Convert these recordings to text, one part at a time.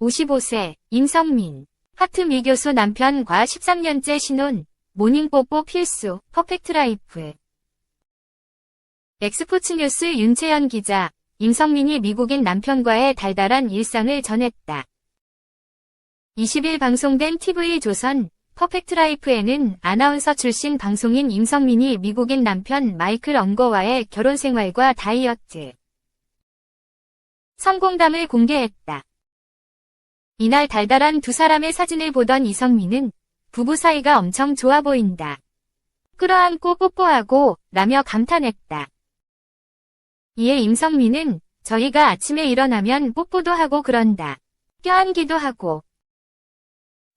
55세, 임성민. 하트 미 교수 남편과 13년째 신혼, 모닝뽀뽀 필수, 퍼펙트 라이프. 엑스포츠 뉴스 윤채연 기자, 임성민이 미국인 남편과의 달달한 일상을 전했다. 20일 방송된 TV조선 퍼펙트 라이프에는 아나운서 출신 방송인 임성민이 미국인 남편 마이클 엉거와의 결혼 생활과 다이어트, 성공담을 공개했다. 이날 달달한 두 사람의 사진을 보던 이성민은 부부 사이가 엄청 좋아 보인다. 끌어안고 뽀뽀하고 라며 감탄했다. 이에 임성민은 저희가 아침에 일어나면 뽀뽀도 하고 그런다. 껴안기도 하고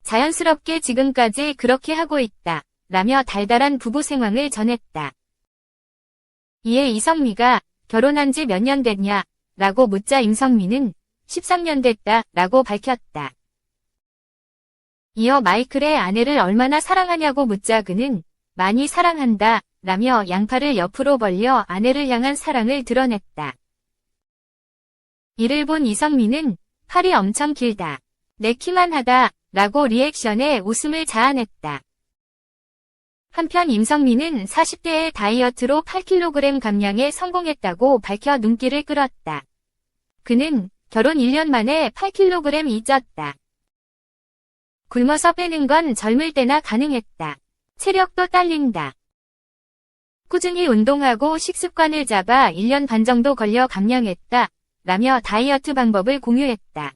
자연스럽게 지금까지 그렇게 하고 있다. 라며 달달한 부부 생활을 전했다. 이에 이성미가 결혼한 지 몇 년 됐냐? 라고 묻자 임성민은 13년 됐다. 라고 밝혔다. 이어 마이클의 아내를 얼마나 사랑하냐고 묻자 그는 많이 사랑한다. 라며 양팔을 옆으로 벌려 아내를 향한 사랑을 드러냈다. 이를 본 이성민은 팔이 엄청 길다. 내 키만 하다. 라고 리액션에 웃음을 자아냈다. 한편 임성민은 40대의 다이어트로 8kg 감량에 성공했다고 밝혀 눈길을 끌었다. 그는 결혼 1년 만에 8kg이 쪘다. 굶어서 빼는 건 젊을 때나 가능했다. 체력도 딸린다. 꾸준히 운동하고 식습관을 잡아 1년 반 정도 걸려 감량했다. 라며 다이어트 방법을 공유했다.